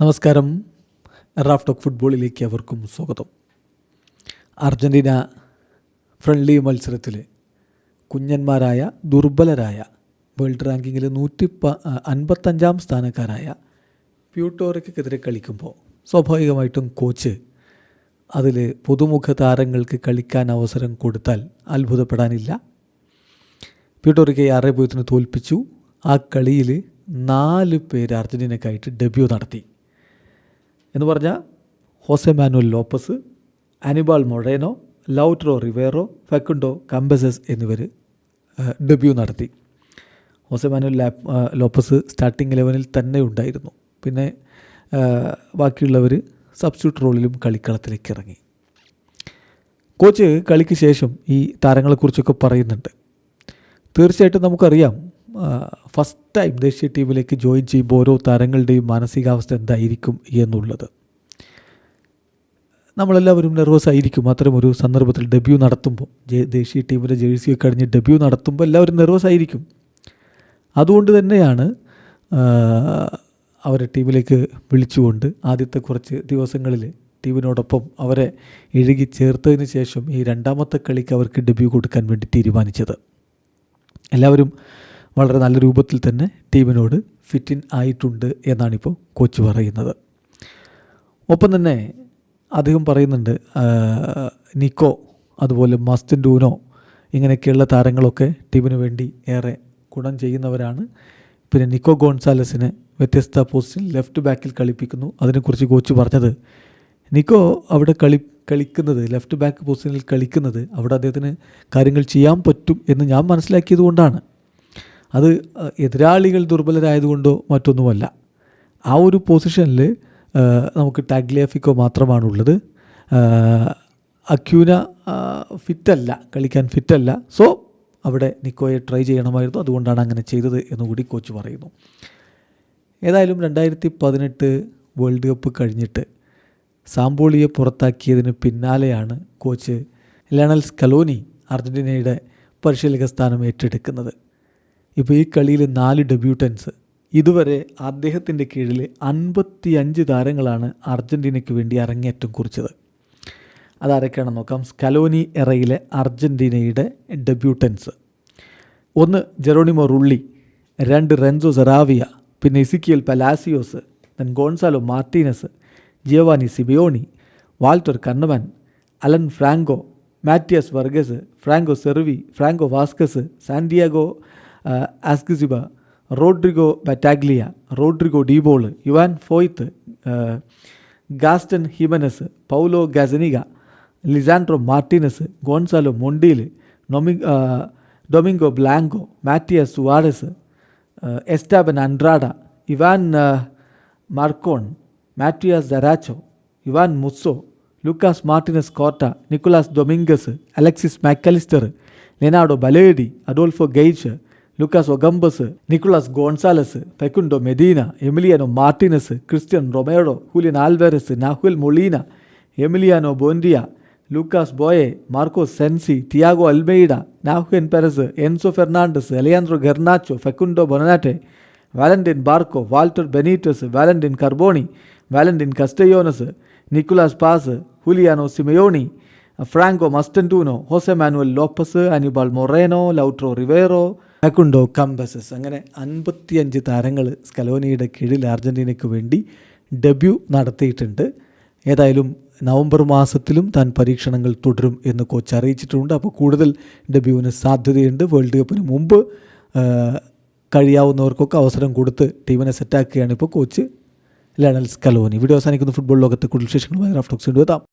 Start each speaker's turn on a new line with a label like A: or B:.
A: നമസ്കാരം. Raf talk ഫുട്ബോളിലേക്ക് അവർക്കും സ്വാഗതം. അർജന്റീന ഫ്രണ്ട്ലി മത്സരത്തിൽ കുഞ്ഞന്മാരായ ദുർബലരായ വേൾഡ് റാങ്കിങ്ങിൽ നൂറ്റി പ അൻപത്തഞ്ചാം സ്ഥാനക്കാരായ പ്യൂട്ടോറയ്ക്കെതിരെ കളിക്കുമ്പോൾ സ്വാഭാവികമായിട്ടും കോച്ച് അതിൽ പുതുമുഖ താരങ്ങൾക്ക് കളിക്കാൻ അവസരം കൊടുത്താൽ അത്ഭുതപ്പെടാനില്ല. പ്യൂട്ടോറിക്കയെ ആറേ പൂജ്യത്തിന് തോൽപ്പിച്ചു. ആ കളിയിൽ നാല് പേര് അർജന്റീനക്കായിട്ട് ഡെബ്യൂ നടത്തി. എന്ന് പറഞ്ഞാൽ Jose Manuel Lopez Anibal Moreno Lautaro Rivero Facundo Cambeses എന്നിവർ ഡെബ്യൂ നടത്തി. ഹോസെ മാനുവൽ ലാപ് ലോപ്പസ് സ്റ്റാർട്ടിംഗ് ഇലവനിൽ തന്നെ ഉണ്ടായിരുന്നു. പിന്നെ ബാക്കിയുള്ളവർ സബ്സ്റ്റിറ്റ്യൂട്ട് റോളിലും കളിക്കളത്തിലേക്ക് ഇറങ്ങി. കോച്ച് കളിക്ക് ശേഷം ഈ താരങ്ങളെക്കുറിച്ചൊക്കെ പറയുന്നുണ്ട്. തീർച്ചയായിട്ടും നമുക്കറിയാം ഫസ്റ്റ് ടൈം ദേശീയ ടീമിലേക്ക് ജോയിൻ ചെയ്യുമ്പോൾ ഓരോ താരങ്ങളുടെയും മാനസികാവസ്ഥ എന്തായിരിക്കും എന്നുള്ളത്. നമ്മളെല്ലാവരും നെർവസ് ആയിരിക്കും. അത്തരം ഒരു സന്ദർഭത്തിൽ ഡെബ്യൂ നടത്തുമ്പോൾ ദേശീയ ടീമിന്റെ ജേഴ്സിയൊക്കെ കഴിഞ്ഞ് ഡെബ്യൂ നടത്തുമ്പോൾ എല്ലാവരും നെർവസ് ആയിരിക്കും. അതുകൊണ്ട് തന്നെയാണ് അവരെ ടീമിലേക്ക് വിളിച്ചുകൊണ്ട് ആദ്യത്തെ കുറച്ച് ദിവസങ്ങളിൽ ടീമിനോടൊപ്പം അവരെ എഴുകി ചേർത്തതിന് ശേഷം ഈ രണ്ടാമത്തെ കളിക്ക് അവർക്ക് ഡെബ്യൂ കൊടുക്കാൻ വേണ്ടി തീരുമാനിച്ചത്. എല്ലാവരും വളരെ നല്ല രൂപത്തിൽ തന്നെ ടീമിനോട് ഫിറ്റിൻ ആയിട്ടുണ്ട് എന്നാണിപ്പോൾ കോച്ച് പറയുന്നത്. ഒപ്പം തന്നെ അദ്ദേഹം പറയുന്നുണ്ട് നിക്കോ അതുപോലെ മസ്തിൻ ഡൂനോ ഇങ്ങനെയൊക്കെയുള്ള താരങ്ങളൊക്കെ ടീമിന് വേണ്ടി ഏറെ ഗുണം ചെയ്യുന്നവരാണ്. പിന്നെ നിക്കോ ഗോൺസാലസിനെ വ്യത്യസ്ത പോസ്റ്റിൽ ലെഫ്റ്റ് ബാക്കിൽ കളിപ്പിക്കുന്നു. അതിനെക്കുറിച്ച് കോച്ച് പറഞ്ഞത് നിക്കോ അവിടെ കളി കളിക്കുന്നത് ലെഫ്റ്റ് ബാക്ക് പൊസിഷനിൽ കളിക്കുന്നത് അവിടെ അദ്ദേഹത്തിന് കാര്യങ്ങൾ ചെയ്യാൻ പറ്റും എന്ന് ഞാൻ മനസ്സിലാക്കിയത് കൊണ്ടാണ്. അത് എതിരാളികൾ ദുർബലരായതുകൊണ്ടോ മറ്റൊന്നുമല്ല. ആ ഒരു പൊസിഷനിൽ നമുക്ക് ടാഗ്ലിയാഫിക്കോ മാത്രമാണുള്ളത്. അക്യൂന ഫിറ്റല്ല കളിക്കാൻ ഫിറ്റല്ല സോ അവിടെ നിക്കോയെ ട്രൈ ചെയ്യണമായിരുന്നു. അതുകൊണ്ടാണ് അങ്ങനെ ചെയ്തത് എന്നുകൂടി കോച്ച് പറയുന്നു. ഏതായാലും രണ്ടായിരത്തി പതിനെട്ട് വേൾഡ് കപ്പ് കഴിഞ്ഞിട്ട് സാമ്പോളിയെ പുറത്താക്കിയതിന് പിന്നാലെയാണ് കോച്ച് ലണൽ സ്കലോനി അർജന്റീനയുടെ പരിശീലക സ്ഥാനം ഏറ്റെടുക്കുന്നത്. ഇപ്പോൾ ഈ കളിയിൽ നാല് ഡെബ്യൂട്ടൻസ്. ഇതുവരെ അദ്ദേഹത്തിന്റെ കീഴിൽ അൻപത്തി അഞ്ച് താരങ്ങളാണ് അർജന്റീനയ്ക്ക് വേണ്ടി അരങ്ങേറ്റം കുറിച്ചത്. അതാരൊക്കെയാണെന്ന് നോക്കാം. സ്കലോനി എറയിലെ അർജന്റീനയുടെ ഡെബ്യൂട്ടൻസ്. ഒന്ന് ജെറോണിമോ റുള്ളി. രണ്ട് റെൻസോ സെറാവിയ. പിന്നെ Ezequiel Palacios. Then Gonzalo Martinez. Giovani Simeone. Walter Kannemann Alan Franco. Matias Vargas. Franco Cervi. Franco Vazquez. Santiago Ascacibar Rodrigo Battaglia Rodrigo De Paul Juan Foyth Gaston Gimenez Paulo Gazzaniga Lisandro Martinez Gonzalo Montiel നൊമി Domingo Blanco Matias Suarez Esteban Andrada Ivan Marcone Matias Zaracho Ivan Musso Lucas Martinez Quarta Nicolas Dominguez Alexis Mac Allister Leandro Paredes Adolfo Gaich Lucas Ocampos Nicolas Gonzalez Facundo Medina Emiliano Martinez Cristian Romero Julian Alvarez Nahuel Molina Emiliano Buendia Lucas Boye Marcos Senesi Thiago Almada Nehuen Perez Enzo Fernandez Alejandro Garnacho Facundo Buonanotte Valentin Barco Walter Benitez Valentin Carboni Valentin Castellanos Nicolas Paz Giuliano Simeone Franco Mastantuono Jose Manuel Lopez Anibal Moreno Lautaro Rivero Facundo Cambeses അങ്ങനെ അൻപത്തിയഞ്ച് താരങ്ങൾ സ്കലോനിയുടെ കീഴിൽ അർജന്റീനയ്ക്ക് വേണ്ടി debut നടത്തിയിട്ടുണ്ട്. ഏതായാലും November മാസത്തിലും താൻ പരീക്ഷണങ്ങൾ തുടരും എന്ന് കോച്ച് അറിയിച്ചിട്ടുണ്ട്. അപ്പോൾ കൂടുതൽ ഡെബ്യൂവിന് സാധ്യതയുണ്ട്. വേൾഡ് കപ്പിന് മുമ്പ് കഴിയാവുന്നവർക്കൊക്കെ അവസരം കൊടുത്ത് ടീമിനെ സെറ്റാക്കുകയാണ് ഇപ്പോൾ കോച്ച് ലണൽ സ്കലോനി. വീഡിയോ അവസാനിക്കുന്ന. ഫുട്ബോൾ ലോകത്തെ കൂടുതൽ വിശേഷങ്ങളുമായി റാഫ്റ്റോക്സ് കൊണ്ടുവെത്താം